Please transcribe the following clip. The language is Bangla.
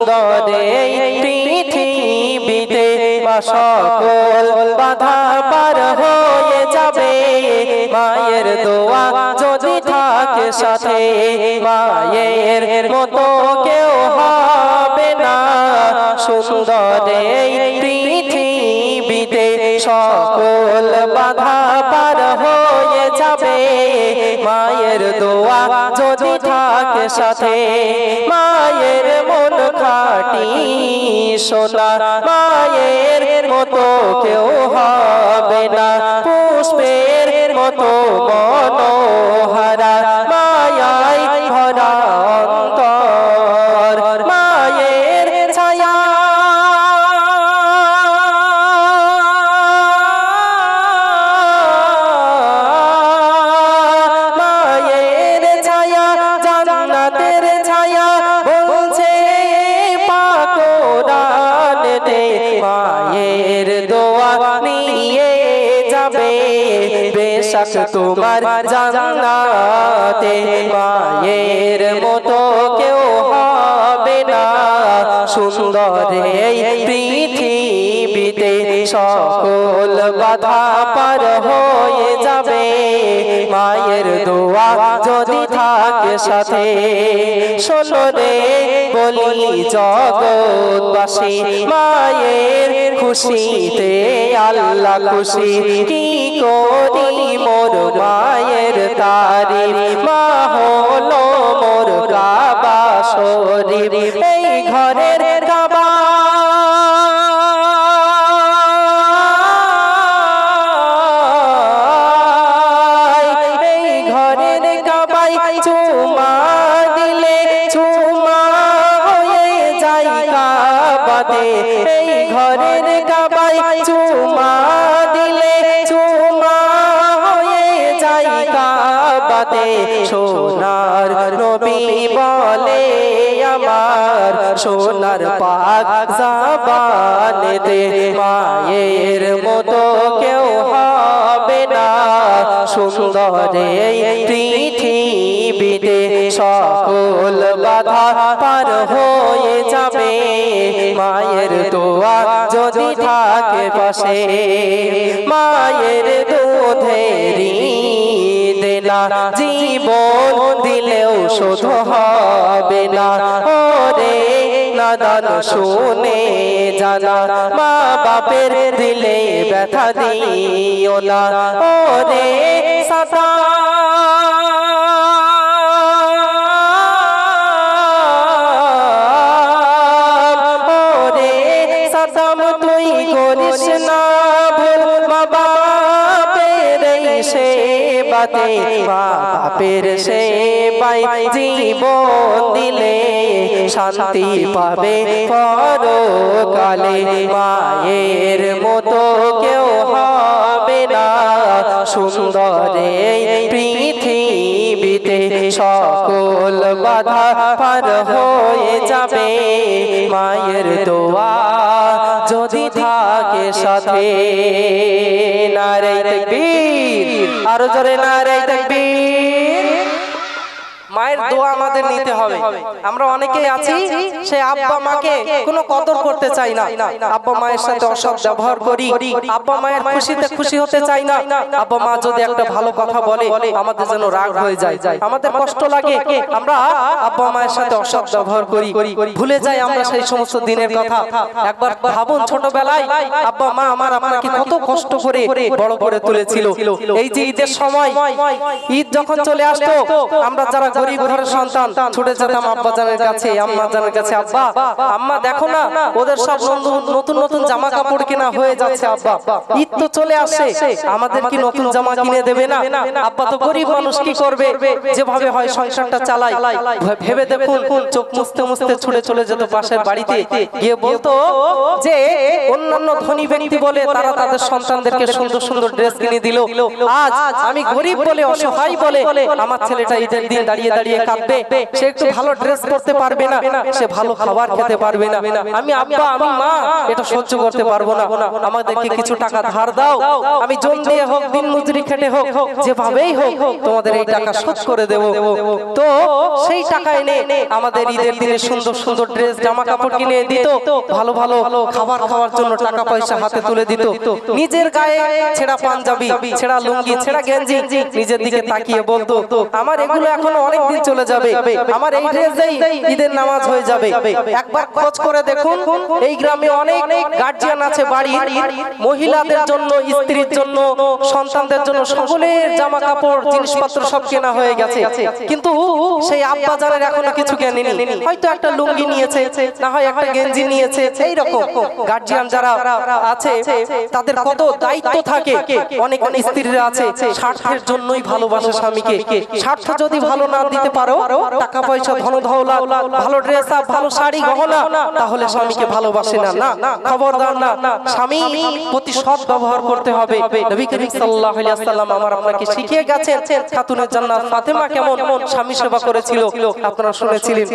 সুন্দরে পৃথিবীতে সকল বাধা পার হয়ে যাবে। মায়ের দোয়া যদি থাকে সাথে, মায়ের মতো কেউ হবে না। সুন্দরে পৃথিবীতে সকল বাধা পার হয়ে যাবে। মায়ের দোয়া যদি থাকে সাথে, মায়ের মন খাটি সোনা, মায়ের মতো কেউ হবে না। পুষ্পের মতো মনোহারা। বেশক তোমার জান্নাতে, মায়ের মতো কেউ হবে না। সুন্দরে পৃথিবীতে সকল বাধা পার হয়ে যাবে। মায়ের দোয়া যদি থাকে সাথে শোনরে বলি জগৎবাসী, মায়ের খুশিতে আল্লাহ খুশি। কি করি মোর মায়ের তারি মা হলো মোর কাবা শরীর এই ঘরের কাবা। এই ঘরের দিলে, চুমা হয়ে যায় কাবাতে। এই ঘরের কাবাই চুমা কাবাতে সোনার নবী বলে আমার সোনার পাক জাবানেতে মায়ের মতো কেউ হবে না। সুন্দরে পৃথিবীতে সকল বাধা পার হয়ে যাবে। মায়ের দোয়া যদি থাকে পাশে, মায়ের দেনা জীবন দিলেও শোধ হবে না। ওরে, নাদান শুনে জানা মা বাপের দিলে ব্যথা দিও না। ওরে সাদা সেবাতে মা বাপের সেবাই জীবন দিলে শান্তি পাবে। পরকালে মায়ের মতো কেউ হবে না। সুন্দরে পৃথিবীতে সকল বাধা পার হয়ে যাবে। মায়ের দোয়া যদি থাকে সাথে নারে তকবীর। আরও জোরে নারে তকবীর। মায়ের দোয়া আমাদের নিতে হবে। আমরা অনেকেই আছি সে আব্বা মাকে কোনো কদর করতে চাই না। আব্বা মায়ের সাথে অসৎ ব্যবহার করি। আব্বা মায়ের খুশিতে খুশি হতে চাই না। আব্বা মা যদি একটা ভালো কথা বলে আমাদের যেন রাগ হয়ে যায়। আমাদের কষ্ট লাগে। আমরা আব্বা মায়ের সাথে অসৎ ব্যবহার করি। ভুলে যাই আমরা সেই সমস্ত দিনের কথা। একবার ভাবুন ছোটবেলায় আব্বা মা আমার আপনাকে কত কষ্ট করে বড় করে তুলেছিল এই যে ঈদের সময় ঈদ যখন চলে আসতো আমরা যারা গরিব ঘরের সন্তান, ছুটে যেতাম আব্বা জানের কাছে আম্মা জানের কাছে, আব্বা, আম্মা, দেখো না, ওদের সব নতুন নতুন জামা কাপড় কেনা হয়ে যাচ্ছে, আব্বা। ঈদ তো চলে আসে, আমাদের কি নতুন জামা কিনে দেবে না? আব্বা তো গরিব মানুষ, কি করবে? যেভাবে হয় সংসারটা ভেবে দেখুন, চোখ মুছতে মুছতে ছুটে চলে যেত পাশের বাড়িতে। গিয়ে বলতো যে, অন্যান্য ধনী ব্যক্তি বলে তারা তাদের সন্তানদেরকে সুন্দর সুন্দর ড্রেস কিনে দিল। আজ আমি গরিব বলে, অসহায় বলে, আমার ছেলেটা ঈদের দিন দাঁড়িয়ে দাঁড়িয়ে কাঁদবে সে একটু ভালো ড্রেস পরতে পারবে না সে ভালো খাবার খেতে পারবে না। আমি আব্বা আমি মা এটা সহ্য করতে পারব না। আমাদেরকে কিছু টাকা ধার দাও। আমি জোন দিয়ে হোক দিন মজুরি খেটে হোক যেভাবেই হোক তোমাদের এই টাকা শোধ করে দেব। তো সেই টাকা এনে আমাদের ঈদের দিনে সুন্দর সুন্দর ড্রেস জামা কাপড় কিনে দিত ভালো ভালো খাবার খাওয়ার জন্য টাকা পয়সা হাতে তুলে দিত। নিজের গায়ে ছেঁড়া পাঞ্জাবি ছেঁড়া লুঙ্গি ছেঁড়া গেঞ্জি নিজের দিকে তাকিয়ে বলতো আমার এগুলো এখনও অনেক দিন চলে যাবে। আমার এই ড্রেসেই ঈদের নামাজ হয়ে যাবে। একবার খোঁজ করে দেখুন এই গ্রামে অনেক গার্জিয়ান আছে বাড়ির। মহিলাদের জন্য স্ত্রীর জন্য সন্তানদের জন্য সকলের জামা কাপড় জিনিসপত্র সব কেনা হয়ে গেছে। কিন্তু সেই আব্বা জানের এখনও কিছু কেনেনি। হয়তো একটা লুঙ্গি নিয়েছে না হয় একটা গেঞ্জি নিয়েছে। এই রকম গার্জিয়ান যারা আছে তাদের কত দায়িত্ব থাকে। অনেক অনেক স্ত্রীরা আছে স্বার্থের জন্যই ভালোবাসে স্বামীকে স্বার্থ যদি ভালো না দিতে পারো টাকা পয়সা ধন ধৌলা ভালো ড্রেস আপ ভালো শাড়ি, গহনা, তাহলে স্বামীকে ভালোবাসে না। না খবরদার না। স্বামী প্রতি সৎ ব্যবহার করতে হবে। নবী করিম সাল্লাল্লাহু আলাইহি ওয়াসাল্লাম আমার আপনাকে শিখিয়ে গেছেন, খাতুনের জান্নাত ফাতেমা কেমন? স্বামী সেবা করেছিল, আপনারা শুনেছিলেন।